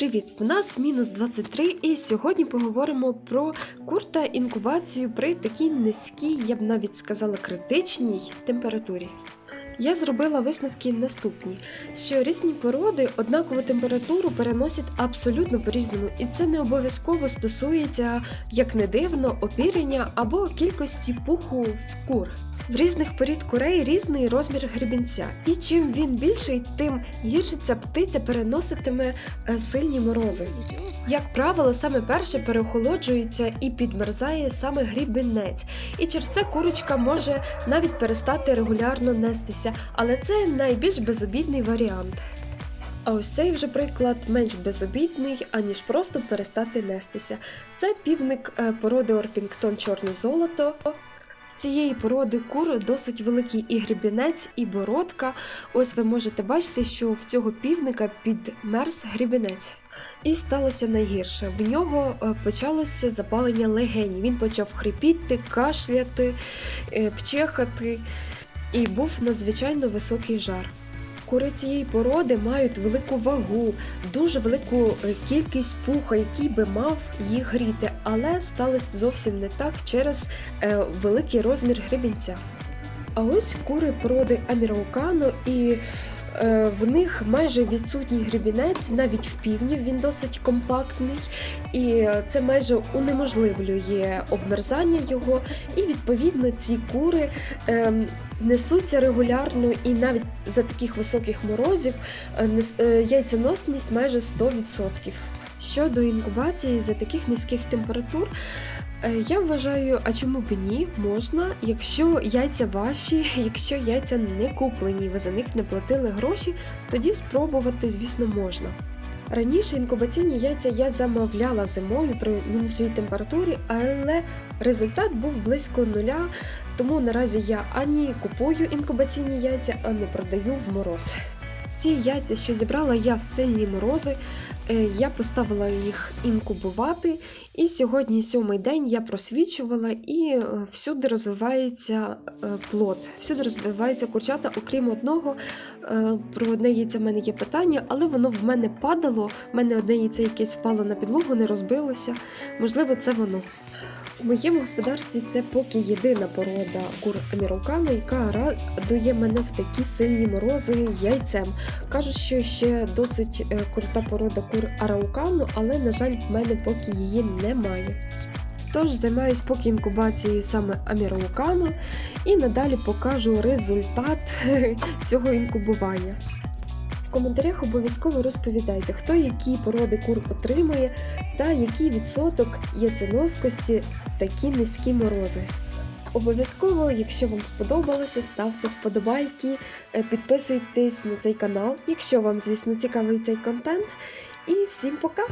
Привіт! В нас мінус 23, і сьогодні поговоримо про кур та інкубацію при такій низькій, я б навіть сказала, критичній температурі. Я зробила висновки наступні: що різні породи однакову температуру переносять абсолютно по-різному, і це не обов'язково стосується, як не дивно, опірення або кількості пуху в кур. В різних порід курей різний розмір грібінця, і чим він більший, тим гірше ця птиця переноситиме е, сильні морози. Як правило, саме перше переохолоджується і підмерзає саме грібінець, і через це курочка може навіть перестати регулярно нестися, але це найбільш безобідний варіант. А ось цей вже приклад менш безобідний, аніж просто перестати нестися. Це півник е, породи Орпінгтон Чорне золото. З цієї породи кур досить великий і грібінець, і бородка. Ось ви можете бачити, що в цього півника підмерз грібінець. І сталося найгірше. В нього е, почалося запалення легень. Він почав хрипіти, кашляти, е, пчехати, і був надзвичайно високий жар. Кури цієї породи мають велику вагу, дуже велику е, кількість пуха, який би мав їх гріти, але сталося зовсім не так через е, великий розмір гребінця. А ось кури породи амірокану і в них майже відсутній гребінець, навіть в півні він досить компактний, і е, це майже унеможливлює обмерзання його. І відповідно ці кури е, несуться регулярно, і навіть за таких високих морозів е, е, яйценосність майже 100%. Щодо інкубації за таких низьких температур, е, я вважаю, а чому б ні, можна, якщо яйця ваші, якщо яйця не куплені, ви за них не платили гроші, тоді спробувати, звісно, можна. Раніше інкубаційні яйця я замовляла зимою при мінусовій температурі, але результат був близько нуля, тому наразі я ані купую інкубаційні яйця, а не продаю в мороз. Ці яйця, що зібрала я в сильні морози, е, я поставила їх інкубувати, і сьогодні сьомий день я просвічувала, і е, всюди розвивається е, плод, всюди розвиваються курчата, окрім одного. Про одне яйце в мене є питання, але воно в мене падало. В мене одне яйце якесь впало на підлогу, не розбилося. Можливо, це воно. В моєму господарстві це поки єдина порода кур Аміраукану, яка радує мене в такі сильні морози яйцем. Кажуть, що ще досить е, крута порода кур Араукану, але, на жаль, в мене поки її немає. Тож займаюсь поки інкубацією саме Аміраукану і надалі покажу результат цього інкубування. В коментарях обов'язково розповідайте, хто які породи кур отримує та який відсоток яйценоскості в такі низькі морози. Обов'язково, якщо вам сподобалося, ставте вподобайки, е, підписуйтесь на цей канал, якщо вам, звісно, цікавий цей контент. І всім пока!